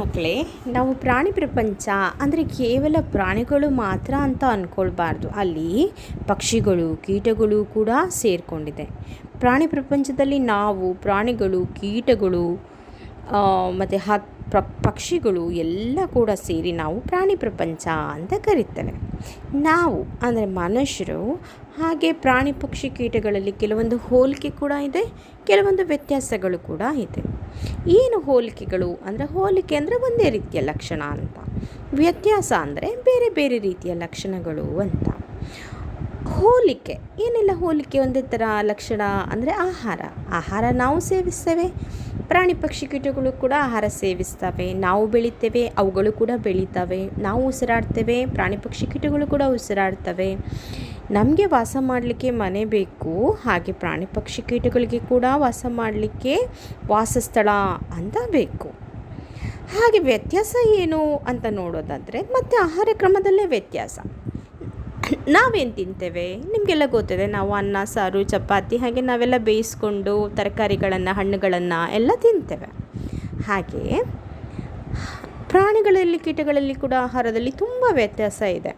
ಮಕ್ಕಳೇ, ನಾವು ಪ್ರಾಣಿ ಪ್ರಪಂಚ ಅಂದರೆ ಕೇವಲ ಪ್ರಾಣಿಗಳು ಮಾತ್ರ ಅಂತ ಅಂದ್ಕೊಳ್ಬಾರ್ದು ಅಲ್ಲಿ ಪಕ್ಷಿಗಳು, ಕೀಟಗಳು ಕೂಡ ಸೇರಿಕೊಂಡಿದೆ. ಪ್ರಾಣಿ ಪ್ರಪಂಚದಲ್ಲಿ ನಾವು ಪ್ರಾಣಿಗಳು, ಕೀಟಗಳು ಮತ್ತು ಹ ಪಕ್ಷಿಗಳು ಎಲ್ಲ ಕೂಡ ಸೇರಿ ನಾವು ಪ್ರಾಣಿ ಪ್ರಪಂಚ ಅಂತ ಕರೀತೇವೆ. ನಾವು ಅಂದರೆ ಮನುಷ್ಯರು, ಹಾಗೆ ಪ್ರಾಣಿ ಪಕ್ಷಿ ಕೀಟಗಳಲ್ಲಿ ಕೆಲವೊಂದು ಹೋಲಿಕೆ ಕೂಡ ಇದೆ, ಕೆಲವೊಂದು ವ್ಯತ್ಯಾಸಗಳು ಕೂಡ ಇದೆ. ಏನು ಹೋಲಿಕೆಗಳು ಅಂದರೆ ಹೋಲಿಕೆ ಅಂದರೆ ಒಂದೇ ರೀತಿಯ ಲಕ್ಷಣ ಅಂತ. ವ್ಯತ್ಯಾಸ ಅಂದರೆ ಬೇರೆ ಬೇರೆ ರೀತಿಯ ಲಕ್ಷಣಗಳು ಅಂತ. ಹೋಲಿಕೆ, ಏನೆಲ್ಲ ಹೋಲಿಕೆ ಒಂದೇ ಥರ ಲಕ್ಷಣ ಅಂದರೆ ಆಹಾರ. ಆಹಾರ ನಾವು ಸೇವಿಸ್ತೇವೆ. ಪ್ರಾಣಿ ಪಕ್ಷಿ ಕೀಟಗಳು ಕೂಡ ಆಹಾರ ಸೇವಿಸ್ತವೆ. ನಾವು ಬೆಳಿತೇವೆ, ಅವುಗಳು ಕೂಡ ಬೆಳೀತವೆ. ನಾವು ಉಸಿರಾಡ್ತೇವೆ. ಪ್ರಾಣಿ ಪಕ್ಷಿ ಕೀಟಗಳು ಕೂಡ ಉಸಿರಾಡ್ತವೆ. ನಮಗೆ ವಾಸ ಮಾಡಲಿಕ್ಕೆ ಮನೆ ಬೇಕು, ಹಾಗೆ ಪ್ರಾಣಿ ಪಕ್ಷಿ ಕೀಟಗಳಿಗೆ ಕೂಡ ವಾಸ ಮಾಡಲಿಕ್ಕೆ ವಾಸಸ್ಥಳ ಅಂತ ಬೇಕು. ಹಾಗೆ ವ್ಯತ್ಯಾಸ ಏನು ಅಂತ ನೋಡೋದಾದರೆ ಮತ್ತು ಆಹಾರ ಕ್ರಮದಲ್ಲೇ ವ್ಯತ್ಯಾಸ. ನಾವೇನು ತಿಂತೇವೆ? ನಿಮಗೆಲ್ಲ ಗೊತ್ತಿದೆ, ನಾವು ಅನ್ನ, ಸಾರು, ಚಪಾತಿ, ಹಾಗೆ ನಾವೆಲ್ಲ ಬೇಯಿಸ್ಕೊಂಡು ತರಕಾರಿಗಳನ್ನು, ಹಣ್ಣುಗಳನ್ನು ಎಲ್ಲ ತಿಂತೇವೆ. ಹಾಗೆ ಪ್ರಾಣಿಗಳಲ್ಲಿ, ಕೀಟಗಳಲ್ಲಿ ಕೂಡ ಆಹಾರದಲ್ಲಿ ತುಂಬ ವ್ಯತ್ಯಾಸ ಇದೆ.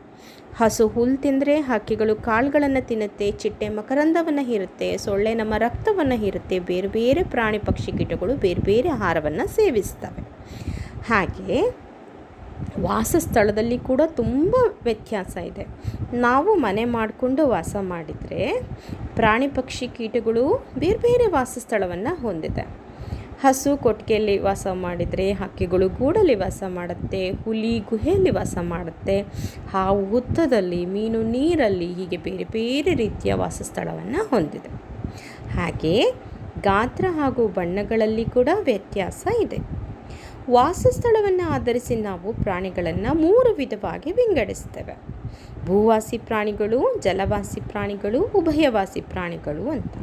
ಹಸು ಹುಲ್ಲು ತಿಂದರೆ ಹಕ್ಕಿಗಳು ಕಾಳುಗಳನ್ನು ತಿನ್ನುತ್ತೆ, ಚಿಟ್ಟೆ ಮಕರಂದವನ್ನು ಹೀರುತ್ತೆ, ಸೊಳ್ಳೆ ನಮ್ಮ ರಕ್ತವನ್ನು ಹೀರುತ್ತೆ, ಬೇರೆ ಬೇರೆ ಪ್ರಾಣಿ ಪಕ್ಷಿ ಕೀಟಗಳು ಬೇರೆ ಬೇರೆ ಆಹಾರವನ್ನು ಸೇವಿಸ್ತವೆ. ಹಾಗೆ ವಾಸಸ್ಥಳದಲ್ಲಿ ಕೂಡ ತುಂಬ ವ್ಯತ್ಯಾಸ ಇದೆ. ನಾವು ಮನೆ ಮಾಡಿಕೊಂಡು ವಾಸ ಮಾಡಿದರೆ ಪ್ರಾಣಿ ಪಕ್ಷಿ ಕೀಟಗಳು ಬೇರೆ ಬೇರೆ ವಾಸಸ್ಥಳವನ್ನು ಹೊಂದಿದೆ. ಹಸು ಕೊಟ್ಟಿಗೆಯಲ್ಲಿ ವಾಸ ಮಾಡಿದರೆ, ಹಕ್ಕಿಗಳು ಗೂಡಲ್ಲಿ ವಾಸ ಮಾಡುತ್ತೆ, ಹುಲಿ ಗುಹೆಯಲ್ಲಿ ವಾಸ ಮಾಡುತ್ತೆ. ಹಾವು ಹುತ್ತದಲ್ಲಿ, ಮೀನು ನೀರಲ್ಲಿ ಹೀಗೆ ಬೇರೆ ಬೇರೆ ರೀತಿಯ ವಾಸಸ್ಥಳವನ್ನು ಹೊಂದಿದೆ. ಹಾಗೆ ಗಾತ್ರ ಹಾಗೂ ಬಣ್ಣಗಳಲ್ಲಿ ಕೂಡ ವ್ಯತ್ಯಾಸ ಇದೆ. ವಾಸಸ್ಥಳವನ್ನು ಆಧರಿಸಿ ನಾವು ಪ್ರಾಣಿಗಳನ್ನು ಮೂರು ವಿಧವಾಗಿ ವಿಂಗಡಿಸ್ತೇವೆ. ಭೂವಾಸಿ ಪ್ರಾಣಿಗಳು, ಜಲವಾಸಿ ಪ್ರಾಣಿಗಳು, ಉಭಯವಾಸಿ ಪ್ರಾಣಿಗಳು ಅಂತ.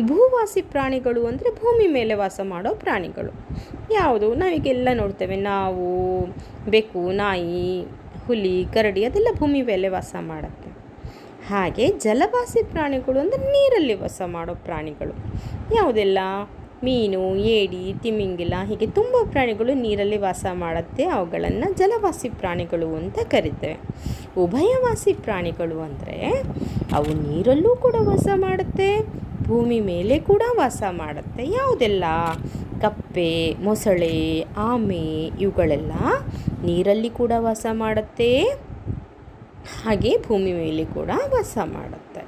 ಭೂವಾಸಿ ಪ್ರಾಣಿಗಳು ಅಂದರೆ ಭೂಮಿ ಮೇಲೆ ವಾಸ ಮಾಡೋ ಪ್ರಾಣಿಗಳು. ಯಾವುದು? ನಾವೀಗೆಲ್ಲ ನೋಡ್ತೇವೆ. ನಾವು, ಬೆಕ್ಕು, ನಾಯಿ, ಹುಲಿ, ಕರಡಿ ಅದೆಲ್ಲ ಭೂಮಿ ಮೇಲೆ ವಾಸ ಮಾಡುತ್ತೆ. ಹಾಗೆ ಜಲವಾಸಿ ಪ್ರಾಣಿಗಳು ಅಂದರೆ ನೀರಲ್ಲಿ ವಾಸ ಮಾಡೋ ಪ್ರಾಣಿಗಳು. ಯಾವುದೆಲ್ಲ? ಮೀನು, ಏಡಿ, ತಿಮಿಂಗಿಲ ಹೀಗೆ ತುಂಬ ಪ್ರಾಣಿಗಳು ನೀರಲ್ಲಿ ವಾಸ ಮಾಡುತ್ತೆ. ಅವುಗಳನ್ನು ಜಲವಾಸಿ ಪ್ರಾಣಿಗಳು ಅಂತ ಕರಿತೇವೆ. ಉಭಯವಾಸಿ ಪ್ರಾಣಿಗಳು ಅಂದರೆ ಅವು ನೀರಲ್ಲೂ ಕೂಡ ವಾಸ ಮಾಡುತ್ತೆ, ಭೂಮಿ ಮೇಲೆ ಕೂಡ ವಾಸ ಮಾಡುತ್ತೆ. ಯಾವುದೆಲ್ಲ? ಕಪ್ಪೆ, ಮೊಸಳೆ, ಆಮೆ ಇವುಗಳೆಲ್ಲ ನೀರಲ್ಲಿ ಕೂಡ ವಾಸ ಮಾಡುತ್ತೆ, ಹಾಗೆ ಭೂಮಿ ಮೇಲೆ ಕೂಡ ವಾಸ ಮಾಡುತ್ತೆ.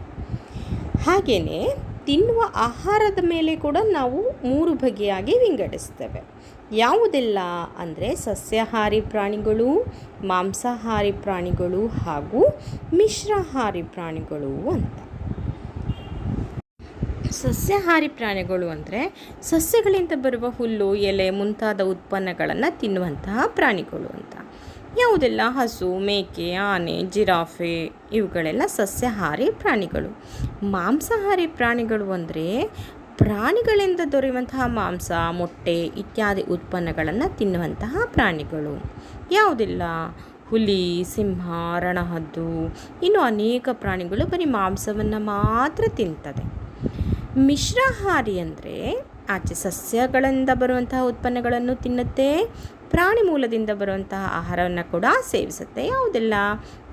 ಹಾಗೆಯೇ ತಿನ್ನುವ ಆಹಾರದ ಮೇಲೆ ಕೂಡ ನಾವು ಮೂರು ಬಗೆಯಾಗಿ ವಿಂಗಡಿಸ್ತೇವೆ. ಯಾವುದೆಲ್ಲ? ಅಂದರೆ ಸಸ್ಯಾಹಾರಿ ಪ್ರಾಣಿಗಳು, ಮಾಂಸಾಹಾರಿ ಪ್ರಾಣಿಗಳು ಹಾಗೂ ಮಿಶ್ರಾಹಾರಿ ಪ್ರಾಣಿಗಳು ಅಂತ. ಸಸ್ಯಾಹಾರಿ ಪ್ರಾಣಿಗಳು ಅಂದರೆ ಸಸ್ಯಗಳಿಂದ ಬರುವ ಹುಲ್ಲು, ಎಲೆ ಮುಂತಾದ ಉತ್ಪನ್ನಗಳನ್ನು ತಿನ್ನುವಂತಹ ಪ್ರಾಣಿಗಳು ಅಂತ. ಯಾವುದೆಲ್ಲ ಹಸು, ಮೇಕೆ, ಆನೆ, ಜಿರಾಫೆ ಇವುಗಳೆಲ್ಲ ಸಸ್ಯಾಹಾರಿ ಪ್ರಾಣಿಗಳು. ಮಾಂಸಾಹಾರಿ ಪ್ರಾಣಿಗಳು ಅಂದರೆ ಪ್ರಾಣಿಗಳಿಂದ ದೊರೆಯುವಂತಹ ಮಾಂಸ, ಮೊಟ್ಟೆ ಇತ್ಯಾದಿ ಉತ್ಪನ್ನಗಳನ್ನು ತಿನ್ನುವಂತಹ ಪ್ರಾಣಿಗಳು. ಯಾವುದಿಲ್ಲ? ಹುಲಿ, ಸಿಂಹ, ರಣಹದ್ದು ಇನ್ನು ಅನೇಕ ಪ್ರಾಣಿಗಳು ಬರೀ ಮಾಂಸವನ್ನು ಮಾತ್ರ ತಿಂತದೆ. ಮಿಶ್ರಾಹಾರಿ ಅಂದರೆ ಆಚೆ ಸಸ್ಯಗಳಿಂದ ಬರುವಂತಹ ಉತ್ಪನ್ನಗಳನ್ನು ತಿನ್ನುತ್ತೆ ಪ್ರಾಣಿ ಮೂಲದಿಂದ ಬರುವಂತಹ ಆಹಾರವನ್ನು ಕೂಡ ಸೇವಿಸುತ್ತೆ. ಯಾವುದೆಲ್ಲ?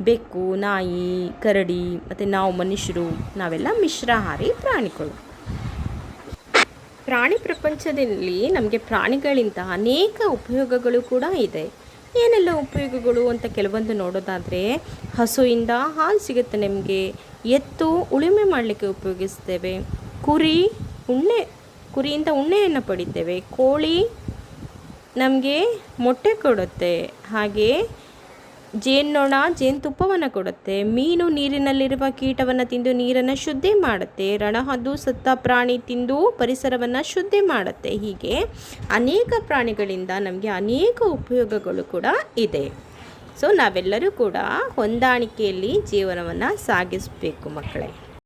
ಬೆಕ್ಕು, ನಾಯಿ, ಕರಡಿ, ಮತ್ತು ನಾವು ಮನುಷ್ಯರು, ನಾವೆಲ್ಲ ಮಿಶ್ರಾಹಾರಿ ಪ್ರಾಣಿಗಳು. ಪ್ರಾಣಿ ಪ್ರಪಂಚದಲ್ಲಿ ನಮಗೆ ಪ್ರಾಣಿಗಳಿಂದ ಅನೇಕ ಉಪಯೋಗಗಳು ಕೂಡ ಇದೆ. ಏನೆಲ್ಲ ಉಪಯೋಗಗಳು ಅಂತ ಕೆಲವೊಂದು ನೋಡೋದಾದರೆ, ಹಸುವಿಂದ ಹಾಲು ಸಿಗುತ್ತೆ ನಮಗೆ. ಎತ್ತು ಉಳುಮೆ ಮಾಡಲಿಕ್ಕೆ ಉಪಯೋಗಿಸ್ತೇವೆ. ಕುರಿ, ಉಣ್ಣೆ, ಕುರಿಯಿಂದ ಉಣ್ಣೆಯನ್ನು ಪಡಿತೇವೆ. ಕೋಳಿ ನಮಗೆ ಮೊಟ್ಟೆ ಕೊಡುತ್ತೆ. ಹಾಗೆ ಜೇನ್ನೊಣ, ಜೇನುತುಪ್ಪವನ್ನು ಕೊಡುತ್ತೆ. ಮೀನು ನೀರಿನಲ್ಲಿರುವ ಕೀಟವನ್ನು ತಿಂದು ನೀರನ್ನು ಶುದ್ಧಿ ಮಾಡುತ್ತೆ. ರಣಹದ್ದು, ಸತ್ತ ಪ್ರಾಣಿ ತಿಂದು ಪರಿಸರವನ್ನು ಶುದ್ಧಿ ಮಾಡುತ್ತೆ. ಹೀಗೆ ಅನೇಕ ಪ್ರಾಣಿಗಳಿಂದ ನಮಗೆ ಅನೇಕ ಉಪಯೋಗಗಳು ಕೂಡ ಇದೆ. ಸೊ ನಾವೆಲ್ಲರೂ ಕೂಡ ಹೊಂದಾಣಿಕೆಯಲ್ಲಿ ಜೀವನವನ್ನು ಸಾಗಿಸಬೇಕು ಮಕ್ಕಳೇ.